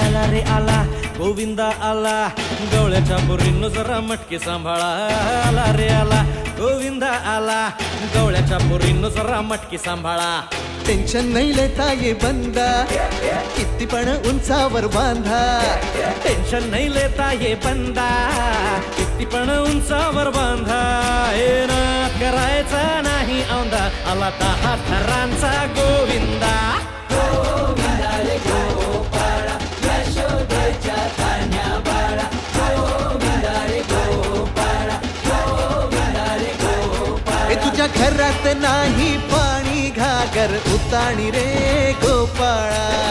आला रे आला गोविंदा आला गवळ्याच्या पोरींनो जरा मटकी सांभाळा. आला रे आला गोविंदा आला गवळ्याच्या पोरींनो जरा मटकी सांभाळा. टेन्शन नाही लेता ये बंदा किती पण उंचावर बांधा. टेन्शन नाही लेता ये बंदा किती पण उंचावर बांधा. हे ना करायचा औंदा आला दहा थरांचा गोविंदा ए तुझ्या घरात नाही पाणी घागर उताणी रे गोपाळा.